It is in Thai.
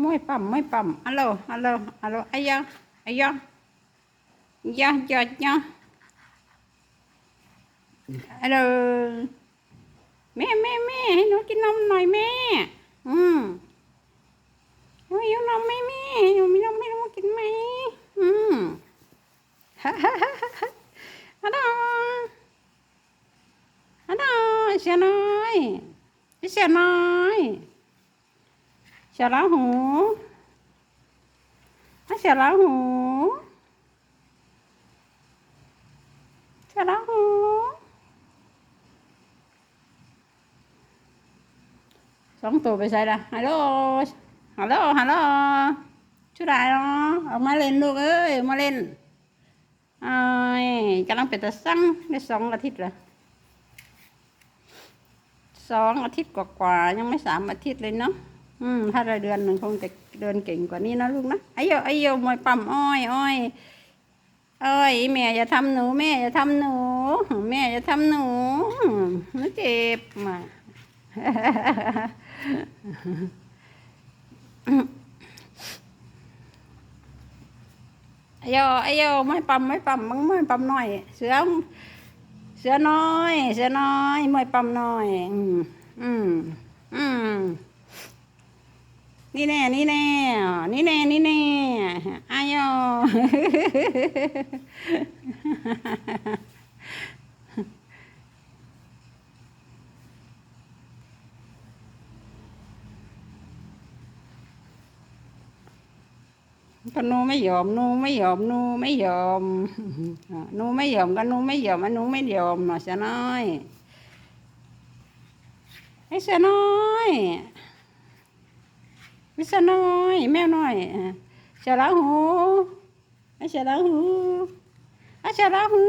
ไม่ปั๊มไม่ปั๊มฮัลโหลฮัลโหลฮัลโหลอ้ยะอ้ยะยะยะยะฮัลโหลแม่แม่แม่ให้หนูกินนมหน่อยแม่ อืมหนูหิวนมไหมแม่หนูมีนมให้หนูกินไหมอืมฮ่าฮ่าฮ่าฮ่าฮัลโหลฮัลโหลเสียน้อยเสียน้อย เสียล้าหูเสียล้าหูเสียล้าหูสองตัวไปใส่ละฮัลโหลฮัลโหลฮัลโหลชื่ออะไรเนาะออกมาเล่นลูกเอ้ยมาเล่นไอายกำลังเป็นตะสั่งได้สองอาทิตย์ละสองอาทิตย์กว่าๆยังไม่สามอาทิตย์เลยเนาะ อืม ถ้าได้เดือนหนึ่งคงจะเดินเก่งกว่านี้นะลูกนะไอ้โยไอ้โยมวยปั๊มอ้อยอ้อยอ้อยแม่อย่าทำหนูแม่อย่าทำหนู แม่อย่าทำหนูหนูเจ็บมาไอ้โยไอ้โยไม่ปั๊มไม่ปั๊มมึงไม่ปั๊มหน่อย เสือเสือน้อย เสือน้อยไม่ปั๊มหน่อย อืมอืม นี่แน่ นี่แน่ นี่แน่ นี่แน่อ้โยก็หนูไม่ยอมหนูไม่ยอมหนูไม่ยอมหนูไม่ยอมก็หนูไม่ยอมอันหนูไม่ยอมหน่อยเสียน้อยไอ้เสียน้อย วิสน้อย แมวน้อยเสียลาหูไอ้เสียลาหูอ้เสียลาหู